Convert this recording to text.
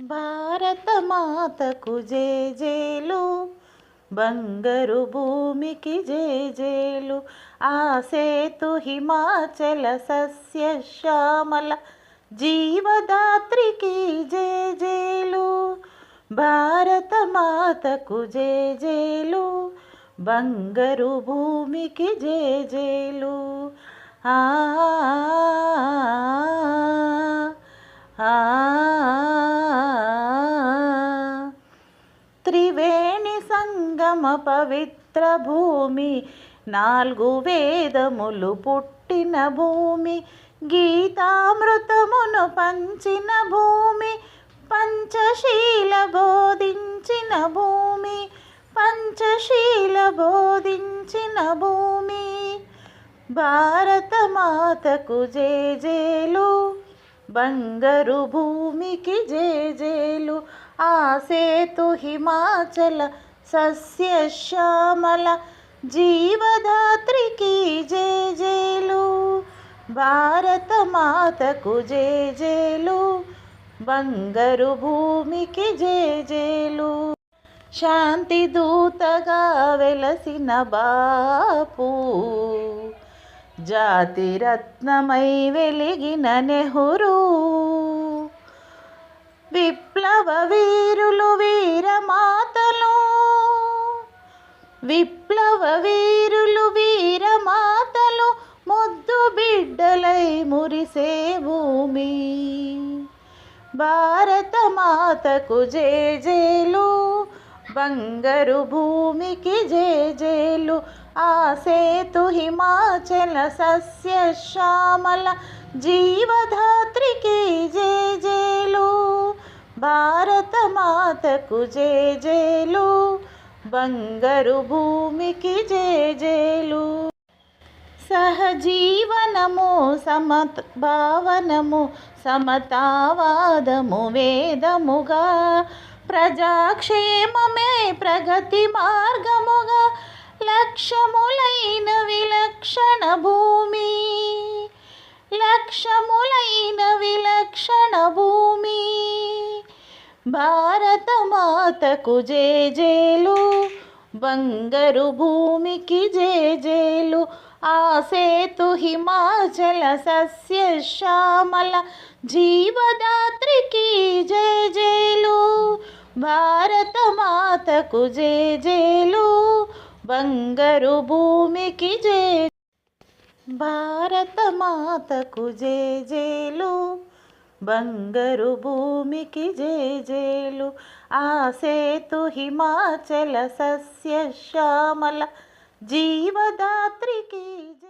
భారత మాతకు జేజేలు బంగరు భూమికి జేజేలు ఆ సేతు హిమాచల సస్య శ్యామల జీవదాత్రికి జేజేలు. భారత మాతకు జేజేలు బంగరు భూమికి జేజేలు. ఆ ఆ. పరమ పవిత్ర భూమి నాలుగు వేదములు పుట్టిన భూమి గీతామృతమును పంచిన భూమి పంచశీల బోధించిన భూమి పంచశీల బోధించిన భూమి. భారత మాతకు జేజేలు బంగారు భూమికి జేజేలు ఆ సేతు హిమాచల సస్య శ్యామల జీవదాత్రికి జేజేలు భారత మాతకు జేజేలు బంగారు భూమికి జేజేలు శాంతి దూతగా వెలసిన బాపు. జాతిరత్నమై వెలిగిన నెహ్రూ. విప్లవ వీరులు వీరమాతలు ముద్దు బిడ్డలై మురిసే భూమి. భారత మాతకు జేజేలు బంగారు భూమికి జేజేలు ఆ సేతు హిమాచల సస్య శ్యామల జీవధాత్రికి జేజేలు భారత మాతకు జేజేలు బంగారు భూమికి జేజేలు. సహజీవనము సమత్ భావనము సమతావాదము వేదముగా ప్రజాక్షేమమే ప్రగతి మార్గముగా లక్ష్యములైన విలక్షణ భూమి. లక్ష్యములైన విలక్షణ భూమి. బా మాతకు జేజేలు బంగరు భూమికి జేజేలు ఆ సేతు హిమాచల సస్య శ్యామల జీవదాత్రికి జేజేలు భారత మాతకు జేజేలు బంగరు భూమికి జే భారత మాతకు జేజేలు. బంగరు భూమికి జేజేలు ఆ సేతు హిమాచల సస్య శ్యామల జీవదాత్రికి జే